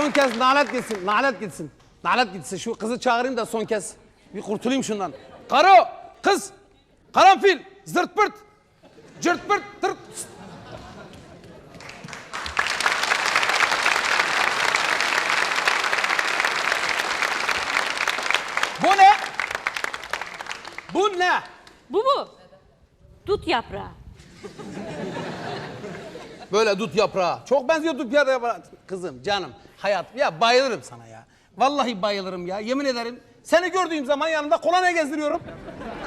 son kez nalet gitsin, nalet gitsin. Nalet gitsin. Şu kızı çağırayım da son kez. Bir kurtulayım şundan. Karo, kız, karanfil, zırt pırt, cırt pırt, tırt. Bu ne? Bu ne? Bu mu? Dut yaprağı. Böyle dut yaprağı. Çok benziyor dut yaprağı. Kızım, canım, hayat. Ya bayılırım sana ya. Vallahi bayılırım ya. Yemin ederim. Seni gördüğüm zaman yanımda kolonya gezdiriyorum.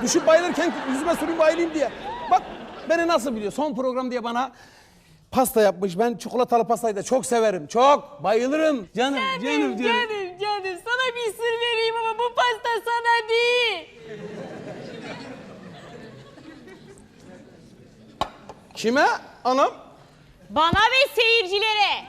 Düşüp bayılırken yüzüme süreyim bayılayım diye. Bak beni nasıl biliyor. Son program diye bana pasta yapmış. Ben çikolatalı pastayı da çok severim. Çok. Bayılırım. Canım, canım, canım. canım, canım. Sana bir sır vereyim ama bu pasta sana değil. Kime? Anam. Bana ve seyircilere.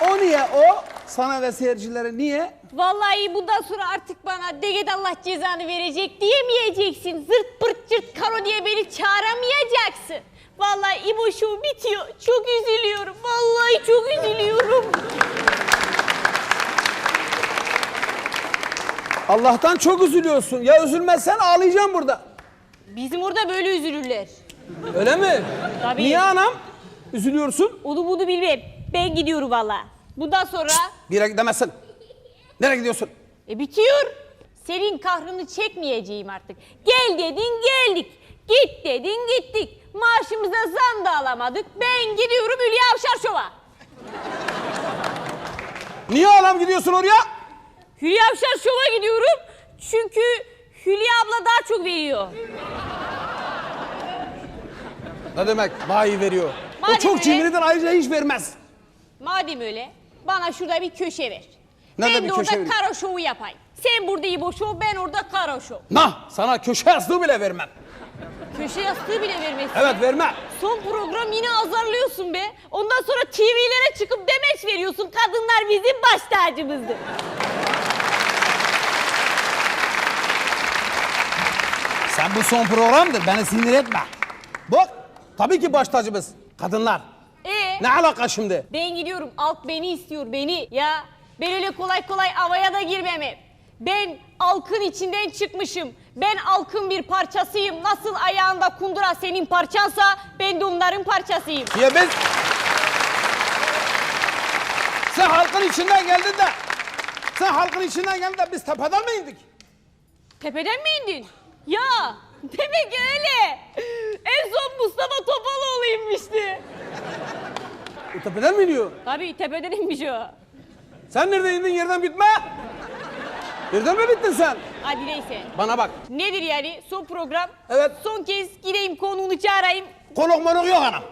O niye o? Sana ve seyircilere niye? Vallahi bundan sonra artık bana deged Allah cezanı verecek diyemeyeceksin. Zırt pırt cırt karo diye beni çağıramayacaksın. Vallahi İbo Show bitiyor. Çok üzülüyorum. Vallahi çok üzülüyorum. Allah'tan çok üzülüyorsun. Ya üzülmezsen ağlayacağım burada. Bizim orada böyle üzülürler. Öyle mi? Tabii. Niye anam? Üzülüyorsun. Onu bunu bilmem. Ben gidiyorum valla. Bundan sonra Bir yere gidemezsin. Nereye gidiyorsun? e, bitiyor. Senin kahrını çekmeyeceğim artık. Gel dedin geldik. Git dedin gittik. Maaşımıza zam da alamadık. Ben gidiyorum Hülya Avşar Şov'a. Niye anam gidiyorsun oraya? Hülya Avşar Şov'a gidiyorum. Çünkü Hülya abla daha çok veriyor. Ne demek? Bayi veriyor. Madem o çok öyle. cimridir ayrıca hiç vermez. Madem öyle bana şurada bir köşe ver. Nerede ben de köşe orada vereyim? karo şovu yapayım. Sen burada İbo Show, ben orada karo şov. Nah sana köşe yastığı bile vermem. Köşe yastığı bile vermesin. Evet vermem. Son program yine azarlıyorsun be. Ondan sonra TV'lere çıkıp demeç veriyorsun. Kadınlar bizim baş tacımızdır. Sen bu son programdır beni sinir etme. Bak tabii ki baş tacımız kadınlar. Ee, Ne alaka şimdi? ben gidiyorum. Alt beni istiyor beni. Ya ben öyle kolay kolay havaya da girmemem. Ben alkın içinden çıkmışım. Ben alkın bir parçasıyım. Nasıl ayağında kundura senin parçansa ben de onların parçasıyım. Ya biz... Sen halkın içinden geldin de... Sen halkın içinden geldin de biz tepeden mi indik? Tepeden mi indin? Ya demek öyle. En son Mustafa Topaloğlu inmişti. O tepeden mi iniyor? Tabii tepeden inmiş o. Sen nereden indin yerden bitme? Yerden mi bittin sen? Hadi neyse. Bana bak. Nedir yani son program? Evet. Son kez gideyim konuğunu çağırayım. Konuk monuk yok anam.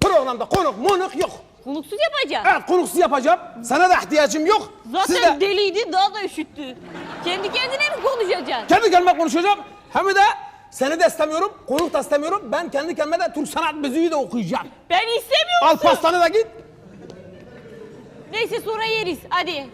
Programda konuk monuk yok. Konuksuz yapacağım. Evet konuksuz yapacağım. Sana da ihtiyacım yok. Zaten Siz de deliydi daha da üşüttü. Kendi kendine mi konuşacaksın? kendi kendime konuşacağım. Hem de seni de istemiyorum, konuk da istemiyorum. Ben kendi kendime de Türk sanat müziği de okuyacağım. Ben istemiyorum. Al pastanı da git. Neyse sonra yeriz. Hadi.